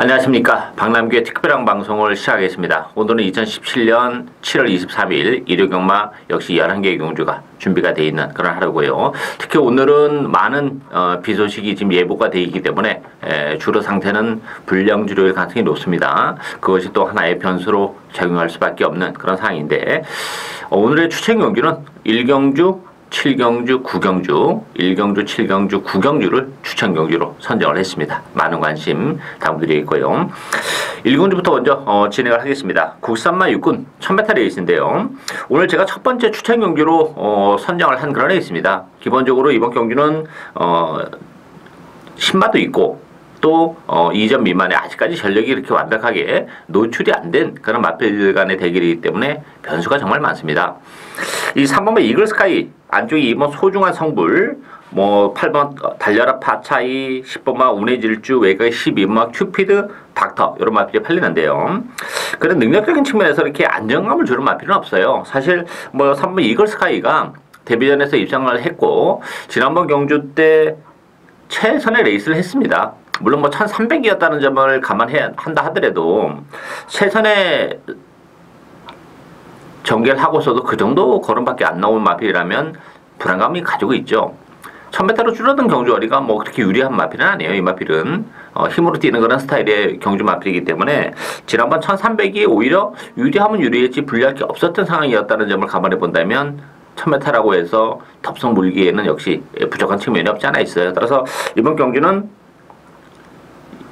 안녕하십니까 박남규의 특별한 방송을 시작하겠습니다. 오늘은 2017년 7월 23일 일요경마 역시 11개의 경주가 준비가 되어 있는 그런 하루고요. 특히 오늘은 많은 어, 비 소식이 지금 예보가 되어 있기 때문에 에, 주로 상태는 불량주로일 가능성이 높습니다. 그것이 또 하나의 변수로 작용할 수밖에 없는 그런 상황인데 어, 오늘의 추천 경주는 1경주 7경주, 9경주, 1경주, 7경주, 9경주를 추천 경주로 선정을 했습니다. 많은 관심 당부드리겠고요. 1경주부터 먼저 어, 진행을 하겠습니다. 국산마 육군 1000m 레이스인데요. 오늘 제가 첫 번째 추천 경주로 어, 선정을 한 그런 레이스입니다. 기본적으로 이번 경주는 어, 신마도 있고 또 어, 2점 미만의 아직까지 전력이 이렇게 완벽하게 노출이 안 된 그런 마필들 간의 대결이기 때문에 변수가 정말 많습니다. 이 3번의 이글스카이 안쪽에 2번 소중한 성불 뭐 8번 달려라 파차이 10번만 운의 질주 외곽 12번만 큐피드 닥터 이런 마필이 팔리는데요. 그런 능력적인 측면에서 이렇게 안정감을 주는 마필은 없어요. 사실 뭐 3번 이글스카이가 데뷔전에서 입장을 했고 지난번 경주 때 최선의 레이스를 했습니다. 물론 뭐 1300이었다는 점을 감안해야 한다 하더라도 최선의 전개를 하고서도 그 정도 걸음밖에 안 나온 마필이라면 불안감이 가지고 있죠. 1000m로 줄어든 경주거리가 뭐 그렇게 유리한 마필은 아니에요. 이 마필은 어, 힘으로 뛰는 그런 스타일의 경주 마필이기 때문에 지난번 1300이 오히려 유리하면 유리했지 불리할 게 없었던 상황이었다는 점을 감안해 본다면 1000m라고 해서 덥석 물기에는 역시 부족한 측면이 없지 않아 있어요. 따라서 이번 경주는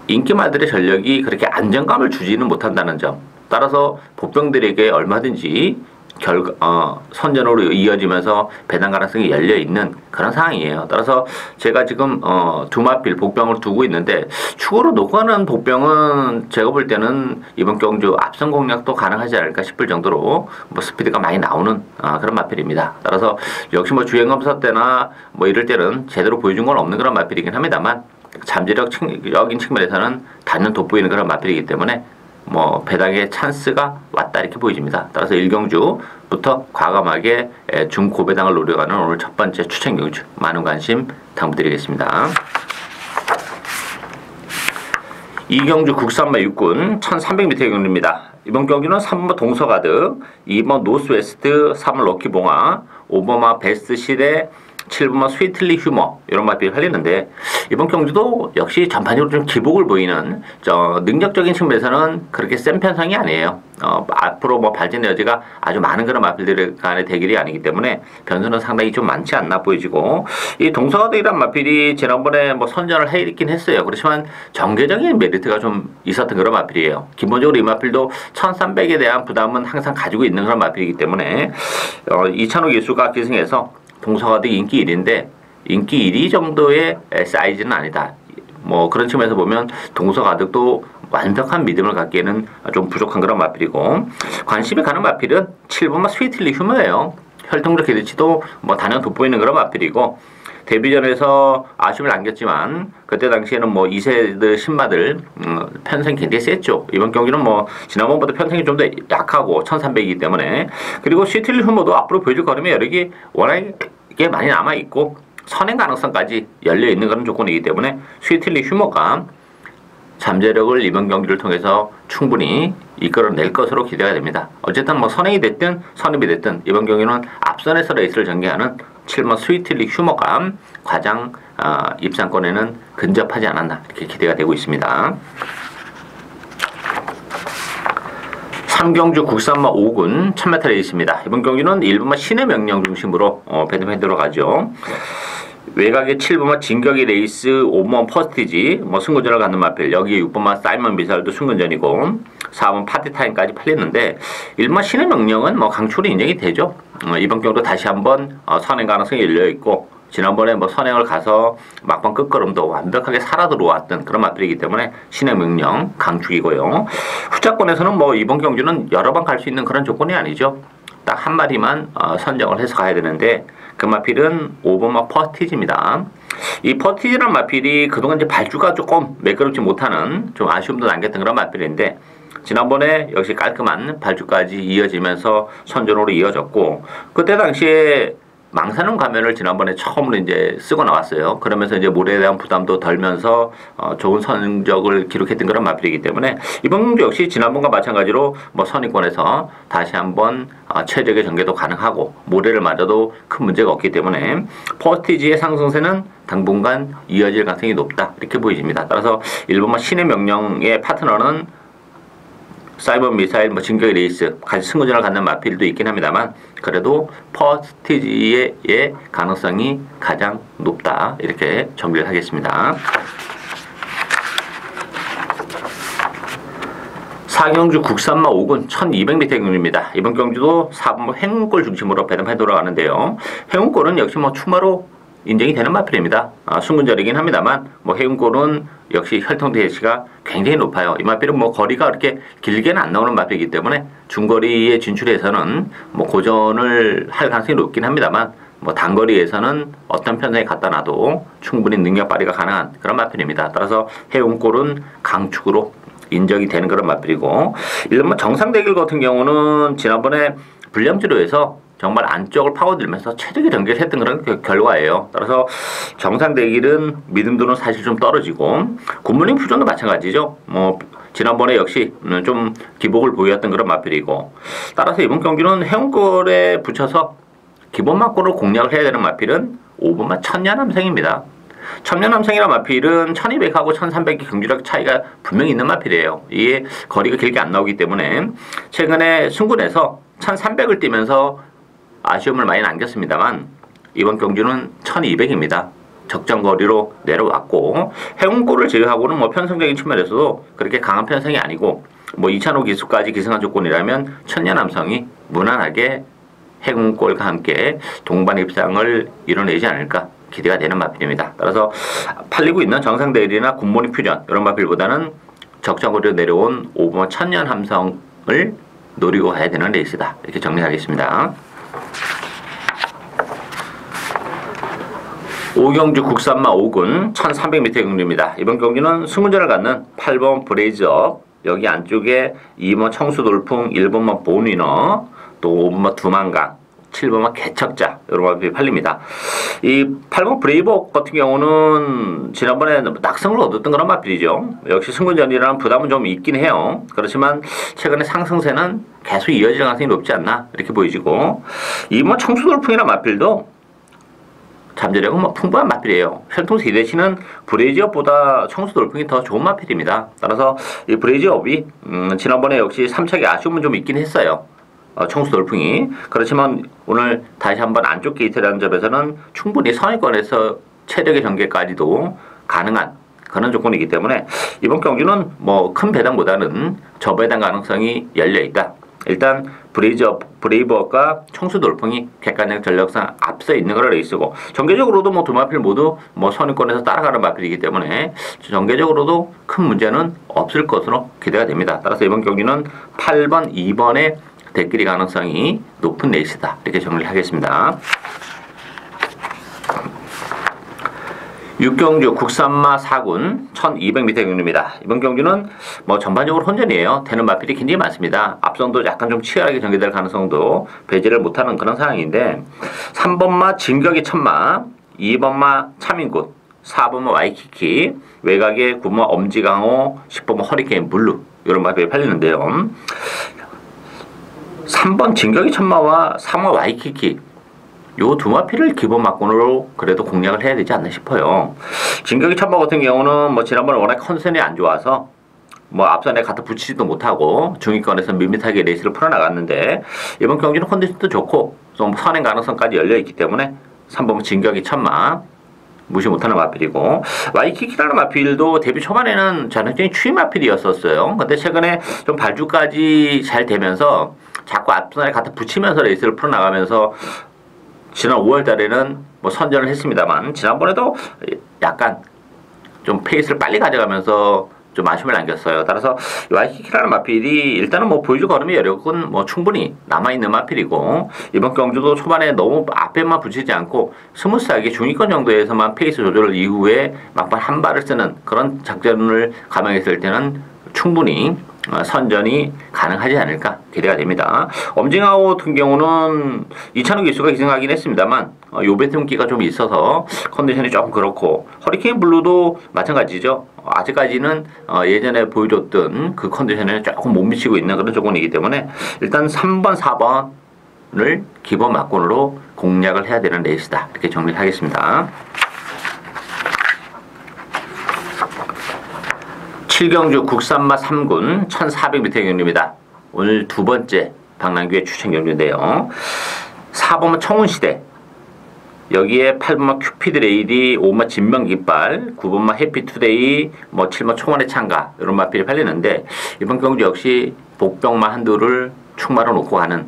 인기말들의 전력이 그렇게 안정감을 주지는 못한다는 점. 따라서 보병들에게 얼마든지 결, 어, 선전으로 이어지면서 배당 가능성이 열려 있는 그런 상황이에요. 따라서 제가 지금 어, 두마필 복병을 두고 있는데 놓고 가는 복병은 제가 볼 때는 이번 경주 앞선 공략도 가능하지 않을까 싶을 정도로 뭐 스피드가 많이 나오는 어, 그런 마필입니다. 따라서 역시 뭐 주행 검사 때나 뭐 이럴 때는 제대로 보여준 건 없는 그런 마필이긴 합니다만 잠재력적인 측면에서는 단연 돋보이는 그런 마필이기 때문에 뭐 배당의 찬스가 왔다 이렇게 보여집니다. 따라서 일경주부터 과감하게 중고배당을 노려가는 오늘 첫 번째 추천 경주 많은 관심 당부드리겠습니다. 이경주 국산마 육군 1300m 경주입니다. 이번 경주는 3번 동서가득, 2번 노스웨스트, 3번 럭키봉화, 5번마 베스트 시대, 7번만 스위틀리 휴머 이런 맛들이 팔리는데 이번 경주도 역시 전반적으로 좀 기복을 보이는 저 능력적인 측면에서는 그렇게 센 편성이 아니에요. 어, 앞으로 뭐 발전의 여지가 아주 많은 그런 마필들 간의 대결이 아니기 때문에 변수는 상당히 좀 많지 않나 보여지고 이 동서가들이란 마필이 지난번에 뭐 선전을 해 있긴 했어요. 그렇지만 정계적인 메리트가 좀 있었던 그런 마필이에요. 기본적으로 이 마필도 1300에 대한 부담은 항상 가지고 있는 그런 마필이기 때문에 어, 이찬호 기수가 기승해서 동서가도 인기 1위인데 인기 1위 정도의 사이즈는 아니다. 뭐 그런 측면에서 보면 동서 가득도 완벽한 믿음을 갖기에는 좀 부족한 그런 마필이고 관심이 가는 마필은 7번마 스위틀리 휴머예요. 혈통적 기대치도 뭐 단연 돋보이는 그런 마필이고 데뷔전에서 아쉬움을 안겼지만 그때 당시에는 뭐 2세들 신마들 음, 편성이 굉장히 셌죠. 이번 경기는 뭐 지난번보다 편성이 좀 더 약하고 1300이기 때문에 그리고 시틀리 휴머도 앞으로 보여줄 걸음이 여러 개 워낙 에 많이 남아있고 선행 가능성까지 열려 있는 그런 조건이기 때문에 스위틀리 휴머가 잠재력을 이번 경기를 통해서 충분히 이끌어낼 것으로 기대가 됩니다. 어쨌든 뭐 선행이 됐든 선입이 됐든 이번 경기는 앞선에서 레이스를 전개하는 7번 스위틀리 휴머가 가장 어, 입상권에는 근접하지 않았나 이렇게 기대가 되고 있습니다. 삼경주 국산마 5군 1000m 레이스입니다. 이번 경기는 1분마 신의 명령 중심으로 어, 배드맨 들어가죠. 외곽에 7번만 진격의 레이스 5번 퍼스티지 뭐 승근전을 갖는 마필 여기 6번만 사이먼 미사일도 승근전이고 4번 파티타임까지 팔렸는데 1번 신의 명령은 뭐 강추로 인정이 되죠. 어, 이번 경도 다시 한번 어, 선행 가능성이 열려있고 지난번에 뭐 선행을 가서 막판 끝걸음도 완벽하게 살아 들어왔던 그런 맛들이기 때문에 신의 명령 강축이고요. 후자권에서는 뭐 이번 경주는 여러 번 갈 수 있는 그런 조건이 아니죠. 딱 한 마디만 어, 선정을 해서 가야 되는데 그 마필은 5번마 퍼티지입니다. 이 퍼티지란 마필이 그동안 이제 발주가 조금 매끄럽지 못하는 좀 아쉬움도 남겼던 그런 마필인데 지난번에 역시 깔끔한 발주까지 이어지면서 선전으로 이어졌고 그때 당시에 망사능 가면을 지난번에 처음으로 이제 쓰고 나왔어요. 그러면서 이제 모래에 대한 부담도 덜면서 어, 좋은 성적을 기록했던 그런 마필이기 때문에 이번 경주 역시 지난번과 마찬가지로 뭐 선의권에서 다시 한번 어, 최적의 전개도 가능하고 모래를 맞아도 큰 문제가 없기 때문에 퍼스티지의 상승세는 당분간 이어질 가능성이 높다 이렇게 보여집니다. 따라서 일본만 신의 명령의 파트너는 사이버 미사일 뭐 진격의 레이스 같이 승부전을 갖는 마필도 있긴 합니다만 그래도 퍼스티지의 가능성이 가장 높다 이렇게 정리를 하겠습니다. 사경주 국산마 5군 1200m 경주입니다. 이번 경주도 4번 행운골 중심으로 배당해 돌아가는데요. 행운골은 역시 뭐 추마로 인정이 되는 마필입니다. 아, 순근절이긴 합니다만 뭐 해운골은 역시 혈통 대시가 굉장히 높아요. 이 마필은 뭐 거리가 그렇게 길게는 안 나오는 마필이기 때문에 중거리에 진출해서는 뭐 고전을 할 가능성이 높긴 합니다만 뭐 단거리에서는 어떤 편성에 갖다 놔도 충분히 능력 발휘가 가능한 그런 마필입니다. 따라서 해운골은 강축으로 인정이 되는 그런 마필이고 일본 뭐 정상 대결 같은 경우는 지난번에 불량치료에서 정말 안쪽을 파고들면서 최적의 전개를 했던 그런 그 결과예요. 따라서 정상 대길은 믿음도는 사실 좀 떨어지고 굿모닝 퓨전도 마찬가지죠. 뭐 지난번에 역시 좀 기복을 보였던 그런 마필이고 따라서 이번 경기는 해운골에 붙여서 기본 막고를 공략을 해야 되는 마필은 5번만 천년함생입니다. 천년함생이란 마필은 1200하고 1300의 경주력 차이가 분명히 있는 마필이에요. 이게 거리가 길게 안 나오기 때문에 최근에 승군에서 1300을 뛰면서 아쉬움을 많이 남겼습니다만 이번 경주는 1200입니다. 적정 거리로 내려왔고 해운골을 제외하고는 뭐 편성적인 측면에서도 그렇게 강한 편성이 아니고 뭐2,005 기수까지 기승한 조건이라면 천년남성이 무난하게 해운골과 함께 동반 입상을 이뤄내지 않을까 기대가 되는 마필입니다. 따라서 팔리고 있는 정상 대일이나 굿모닝 퓨전 이런 마필보다는 적정 거리로 내려온 오버 천년 함성을 노리고 가야 되는 레이스다 이렇게 정리하겠습니다. 오경주 국산마 5군 1300m 경주입니다. 이번 경기는 승문전을 갖는 8번 브레이즈업 여기 안쪽에 2번 청수돌풍 1번마 본위너 또 5번마 두만강 7번마 개척자 여러 가지 팔립니다. 이 8번 브레이버 같은 경우는 지난번에 낙성을 얻었던 그런 마필이죠. 역시 승군전이라는 부담은 좀 있긴 해요. 그렇지만 최근에 상승세는 계속 이어질 가능성이 높지 않나 이렇게 보이지고 이번 청수돌풍이나 마필도 잠재력은 뭐 풍부한 마필이에요. 혈통 세 대신은 브레이지업보다 청수 돌풍이 더 좋은 마필입니다. 따라서 이 브레이지업이 음, 지난번에 역시 3차기 아쉬움은 좀 있긴 했어요. 어, 청수 돌풍이 그렇지만 오늘 다시 한번 안쪽 게이트라는 점에서는 충분히 선의권에서 체력의 전개까지도 가능한 그런 조건이기 때문에 이번 경기는 뭐 큰 배당보다는 저배당 가능성이 열려 있다. 일단 브레이저 브레이버가 청수 돌풍이 객관적 전력상 앞서 있는 거라 레이스고 전개적으로도 뭐 두 마필 모두 뭐 선의권에서 따라가는 마필이기 때문에 전개적으로도 큰 문제는 없을 것으로 기대가 됩니다. 따라서 이번 경기는 8번, 2번의 대끼리 가능성이 높은 레이스다 이렇게 정리를 하겠습니다. 육경주 국산마 4군 1200m 경주입니다. 이번 경주는 뭐 전반적으로 혼전이에요. 되는 마필이 굉장히 많습니다. 앞선도 약간 좀 치열하게 전개될 가능성도 배제를 못하는 그런 상황인데 3번마 진격의 천마 2번마 차민군 4번마 와이키키 외곽에 9번마 엄지강호 10번마 허리케인 블루 이런 마필이 팔리는데요. 3번 진격의 천마와 3번 와이키키 요 두 마피를 기본 막군으로 그래도 공략을 해야 되지 않나 싶어요. 진격의 천마 같은 경우는 뭐 지난번에 워낙 컨디션이 안 좋아서 뭐 앞선에 갖다 붙이지도 못하고 중위권에서 밋밋하게 레이스를 풀어나갔는데 이번 경기는 컨디션도 좋고 좀 선행 가능성까지 열려있기 때문에 3번 진격의 천마 무시 못하는 마필이고 와이키키라는 마필도 데뷔 초반에는 전형적인 추위 마필이었었어요. 근데 최근에 좀 발주까지 잘 되면서 자꾸 앞선에 갖다 붙이면서 레이스를 풀어나가면서 지난 5월 달에는 뭐 선전을 했습니다만 지난번에도 약간 좀 페이스를 빨리 가져가면서 좀 아쉬움을 남겼어요. 따라서 와이키키라는 마필이 일단은 뭐 보여줄 걸음이 여력은 뭐 충분히 남아있는 마필이고 이번 경주도 초반에 너무 앞에만 붙이지 않고 스무스하게 중위권 정도에서만 페이스 조절 이후에 막판 한 발을 쓰는 그런 작전을 감행했을 때는 충분히 어, 선전이 가능하지 않을까 기대가 됩니다. 엄징아호 같은 경우는 이찬호 기수가 기승하긴 했습니다만 어, 요배통기가 좀 있어서 컨디션이 조금 그렇고 허리케인 블루도 마찬가지죠. 아직까지는 어, 예전에 보여줬던 그 컨디션에 조금 못 미치고 있는 그런 조건이기 때문에 일단 3번, 4번을 기본 막군으로 공략을 해야 되는 레이스다 이렇게 정리하겠습니다. 7경주 국산마 3군 1400m 경주입니다. 오늘 두 번째 박남규의 추천 경주인데요. 4번은 청운시대 여기에 8번마 큐피드 레이디, 5번마 진명깃발, 9번마 해피투데이, 뭐 7번 총원의 창가 이런 마필이 팔리는데 이번 경주 역시 복병마 한두를 충마로 놓고 가는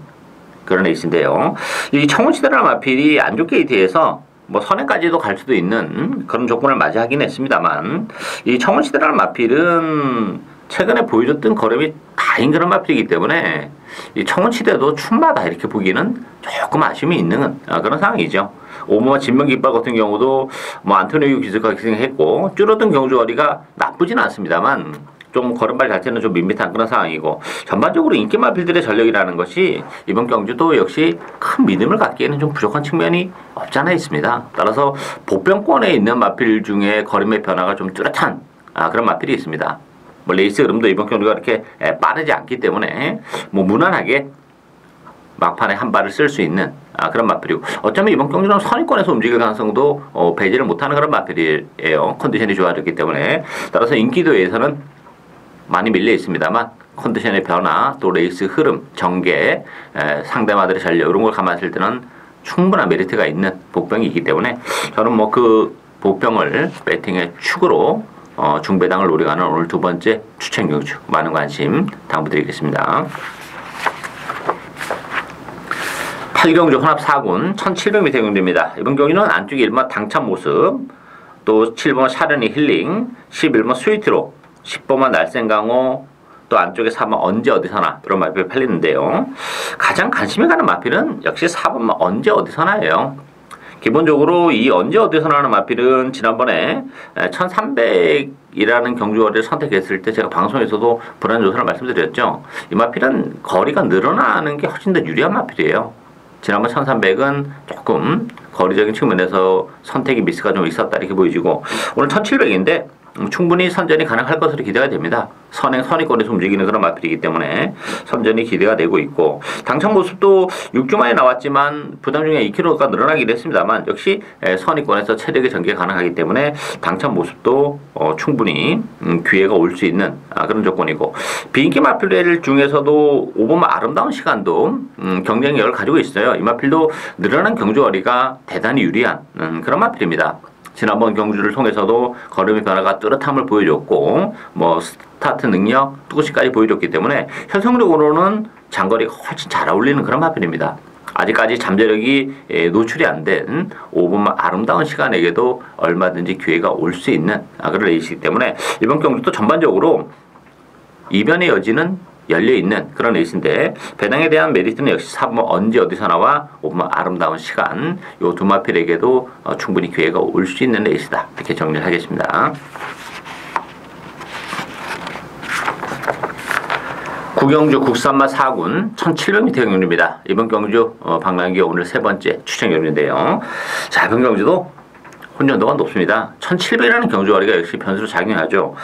그런 레이스인데요. 이 청운시대라는 마필이 안좋 게이트에서 뭐 선행까지도 갈 수도 있는 그런 조건을 맞이하긴 했습니다만 이 청원시대라는 마필은 최근에 보여줬던 걸음이 다인 그런 마필이기 때문에 이 청원시대도 춘마다 이렇게 보기는 조금 아쉬움이 있는 그런 상황이죠. 오모와 진명깃발 같은 경우도 뭐 안토니오 기스가 기승했고 줄어든 경주거리가 나쁘진 않습니다만 좀 걸음발 자체는 좀 밋밋한 그런 상황이고 전반적으로 인기 마필들의 전력이라는 것이 이번 경주도 역시 큰 믿음을 갖기에는 좀 부족한 측면이 없지 않아 있습니다. 따라서 보병권에 있는 마필 중에 걸음의 변화가 좀 뚜렷한 아, 그런 마필이 있습니다. 뭐 레이스 흐름도 이번 경주가 그렇게 빠르지 않기 때문에 뭐 무난하게 막판에 한 발을 쓸 수 있는 아, 그런 마필이고 어쩌면 이번 경기는 선의권에서 움직일 가능성도 어, 배제를 못하는 그런 마필이에요. 컨디션이 좋아졌기 때문에 따라서 인기도에서는 많이 밀려 있습니다만 컨디션의 변화 또 레이스 흐름 전개 에, 상대마들의 전력 이런 걸 감안했을 때는 충분한 메리트가 있는 복병이기 때문에 저는 뭐 그 복병을 배팅의 축으로 어, 중배당을 노려가는 오늘 두 번째 추천 경주 많은 관심 당부드리겠습니다. 8경주 혼합 4군 1700m 경주입니다. 이번 경기는 안쪽에 1번 당찬 모습 또 7번 샤르니 힐링 11번 스위트로 10번만 날쌘강호 또 안쪽에 4번 언제 어디서나 이런 마필이 팔리는데요. 가장 관심이 가는 마필은 역시 4번만 언제 어디서나예요. 기본적으로 이 언제 어디서나 하는 마필은 지난번에 1300이라는 경주거리를 선택했을 때 제가 방송에서도 불안 조사를 말씀드렸죠. 이 마필은 거리가 늘어나는 게 훨씬 더 유리한 마필이에요. 지난번 1300은 조금 거리적인 측면에서 선택의 미스가 좀 있었다 이렇게 보여지고 오늘 1700인데 충분히 선전이 가능할 것으로 기대가 됩니다. 선행 선의권에서 움직이는 그런 마필이기 때문에 선전이 기대가 되고 있고 당첨 모습도 6주 만에 나왔지만 부담 중에 2kg가 늘어나기도 했습니다만 역시 선의권에서 체력의 전개가 가능하기 때문에 당첨 모습도 어, 충분히 음, 기회가 올 수 있는 아, 그런 조건이고 비인기 마필 중에서도 5번 아름다운 시간도 음, 경쟁력을 가지고 있어요. 이 마필도 늘어난 경주거리가 대단히 유리한 음, 그런 마필입니다. 지난번 경주를 통해서도 걸음의 변화가 뚜렷함을 보여줬고 뭐 스타트 능력, 뚜구시까지 보여줬기 때문에 현성적으로는 장거리가 훨씬 잘 어울리는 그런 마필입니다. 아직까지 잠재력이 예, 노출이 안 된 5분만 아름다운 시간에게도 얼마든지 기회가 올 수 있는 아, 그런 레이스이기 때문에 이번 경주도 전반적으로 이변의 여지는 열려 있는 그런 레이스인데 배당에 대한 메리트는 역시 3번 언제 어디서 나와 5번 아름다운 시간 요 두 마필에게도 어, 충분히 기회가 올 수 있는 레이스다 이렇게 정리를 하겠습니다. 구경주 국산마 4군 1700m 경주입니다. 이번 경주 어, 방랑기 오늘 세 번째 추천 경주인데요. 자 이번 경주도 혼전도가 높습니다. 1700이라는 경주거리가 역시 변수로 작용하죠.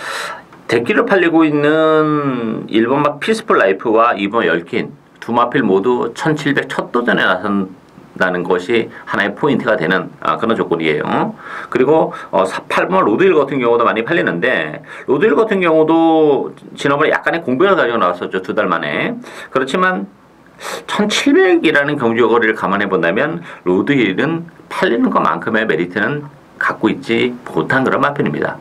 대기를 팔리고 있는 1번마 피스풀 라이프와 2번 열킨 두 마필 모두 1700 첫 도전에 나선다는 것이 하나의 포인트가 되는 아, 그런 조건이에요. 그리고 어, 8번 로드힐 같은 경우도 많이 팔리는데 로드힐 같은 경우도 지난번에 약간의 공백을 가지고 나왔었죠. 두 달 만에. 그렇지만 1700이라는 경주 거리를 감안해 본다면 로드힐은 팔리는 것만큼의 메리트는 갖고 있지 못한 그런 마필입니다.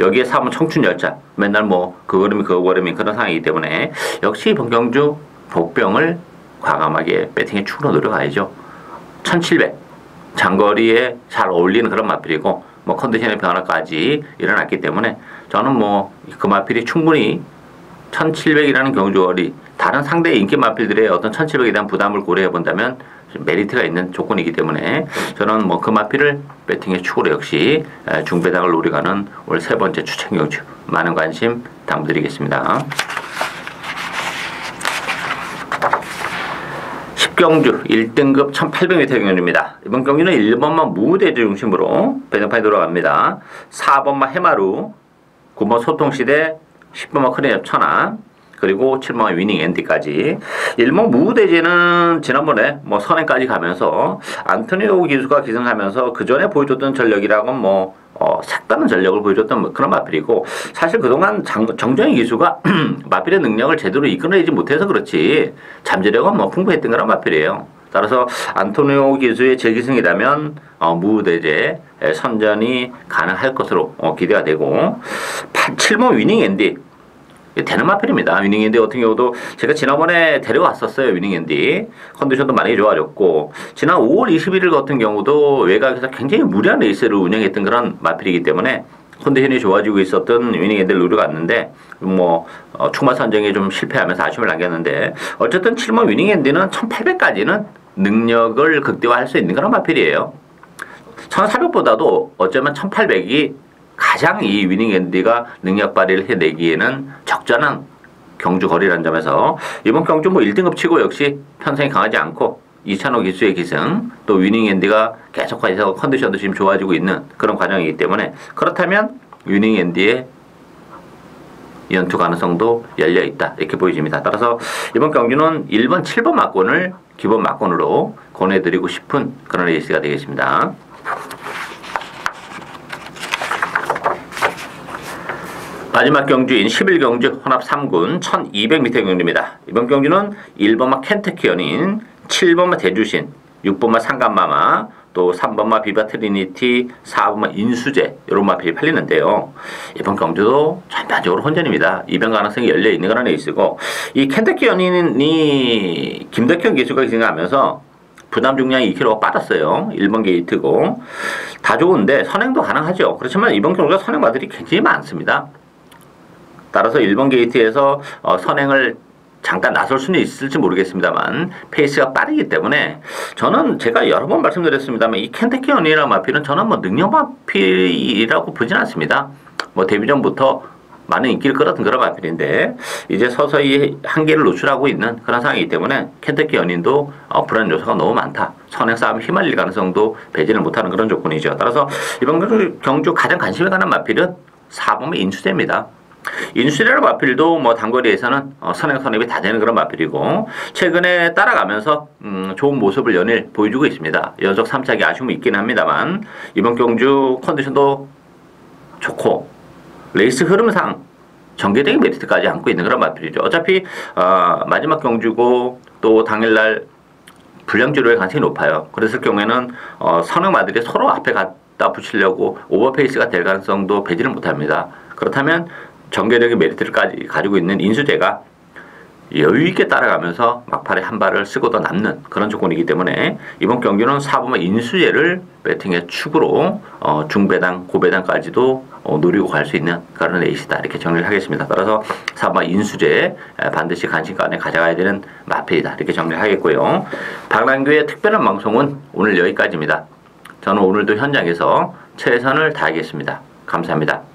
여기에 사면 청춘 열차 맨날 뭐그 걸음이 그 걸음이 그런 상황이기 때문에 역시 번경주 복병을 과감하게 배팅에 축으로 노려가야죠. 1700 장거리에 잘 어울리는 그런 마필이고 뭐 컨디션의 변화까지 일어났기 때문에 저는 뭐 그 마필이 충분히 1700이라는 경주거리 다른 상대 인기 마필들의 어떤 1700에 대한 부담을 고려해 본다면 메리트가 있는 조건이기 때문에 저는 뭐 그 마피를 배팅의 축으로 역시 중배당을 노려가는 올 세 번째 추천 경주 많은 관심 당부드리겠습니다. 10경주 1등급 1800m 경주입니다. 이번 경주는 1번만 무대주 중심으로 배당판이 돌아갑니다. 4번만 해마루 9번 소통시대 10번만 크리넷 천하 그리고 7번 위닝 앤디까지. 1번 무대제는 지난번에 뭐 선행까지 가면서 안토니오 기수가 기승하면서 그 전에 보여줬던 전력이라고는 뭐 어, 색다른 전력을 보여줬던 뭐 그런 마필이고 사실 그동안 장, 정정희 기수가 마필의 능력을 제대로 이끌어내지 못해서 그렇지 잠재력은 뭐 풍부했던 그런 마필이에요. 따라서 안토니오 기수의 재기승이라면 어, 무대제 선전이 가능할 것으로 어, 기대가 되고 8, 7번 위닝 앤디 되는 마필입니다. 위닝앤디 같은 경우도 제가 지난번에 데려왔었어요. 위닝앤디 컨디션도 많이 좋아졌고 지난 5월 21일 같은 경우도 외곽에서 굉장히 무리한 레이스를 운영했던 그런 마필이기 때문에 컨디션이 좋아지고 있었던 위닝앤디를 누려갔는데 뭐 어, 추마 선정에 좀 실패하면서 아쉬움을 남겼는데 어쨌든 7번 위닝앤디는 1800까지는 능력을 극대화할 수 있는 그런 마필이에요. 1400보다도 어쩌면 1800이 가장 이 위닝 앤디가 능력 발휘를 해내기에는 적절한 경주 거리라는 점에서 이번 경주 뭐 1등급 치고 역시 편성이 강하지 않고 이찬호 기수의 기승 또 위닝 앤디가 계속해서 컨디션도 지금 좋아지고 있는 그런 과정이기 때문에 그렇다면 위닝 앤디의 연투 가능성도 열려 있다 이렇게 보여집니다. 따라서 이번 경주는 1번, 7번 막권을 기본 막권으로 권해드리고 싶은 그런 레이스가 되겠습니다. 마지막 경주인 11경주 혼합 3군 1200m 경주입니다. 이번 경주는 1번마 켄터키 연인, 7번마 대주신, 6번마 상간마마, 또 3번마 비바 트리니티, 4번마 인수제 이런 마필이 팔리는데요. 이번 경주도 전반적으로 혼전입니다. 이변 가능성이 열려 있는 그런 레이스고 이 켄터키 연인이 김덕현 기수가 기승하면서 부담 중량이 2kg가 빠졌어요. 1번 게이트고 다 좋은데 선행도 가능하죠. 그렇지만 이번 경주가 선행 마들이 굉장히 많습니다. 따라서 1번 게이트에서 어, 선행을 잠깐 나설 수는 있을지 모르겠습니다만 페이스가 빠르기 때문에 저는 제가 여러 번 말씀드렸습니다만 이 켄터키 언니라 마필은 저는 뭐 능력 마필이라고 보진 않습니다. 뭐 데뷔 전부터 많은 인기를 끌었던 그런 마필인데 이제 서서히 한계를 노출하고 있는 그런 상황이기 때문에 켄터키 연인도 어, 불안 요소가 너무 많다. 선행 싸움 휘말릴 가능성도 배제를 못하는 그런 조건이죠. 따라서 이번 경주 가장 관심이 가는 마필은 4번의 인수제입니다. 인수레라 마필도 뭐 단거리에서는 어, 선행 선입이 다 되는 그런 마필이고 최근에 따라가면서 음, 좋은 모습을 연일 보여주고 있습니다. 연속 3차기 아쉬움이 있긴 합니다만 이번 경주 컨디션도 좋고 레이스 흐름상 전개적인 메리트까지 안고 있는 그런 마필이죠. 어차피 어, 마지막 경주고 또 당일날 불량주로의 가능성이 높아요. 그랬을 경우에는 어, 선행마들이 서로 앞에 갖다 붙이려고 오버페이스가 될 가능성도 배제를 못합니다. 그렇다면 전개적인 메리트를 가지고 있는 인수제가 여유 있게 따라가면서 막판에 한 발을 쓰고도 남는 그런 조건이기 때문에 이번 경기는 4번의 인수제를 배팅의 축으로 어, 중배당, 고배당까지도 어, 노리고 갈 수 있는 그런 레이스다 이렇게 정리를 하겠습니다. 따라서 4번 인수제 반드시 간신간에 가져가야 되는 마페이다 이렇게 정리를 하겠고요. 박랑규의 특별한 방송은 오늘 여기까지입니다. 저는 오늘도 현장에서 최선을 다하겠습니다. 감사합니다.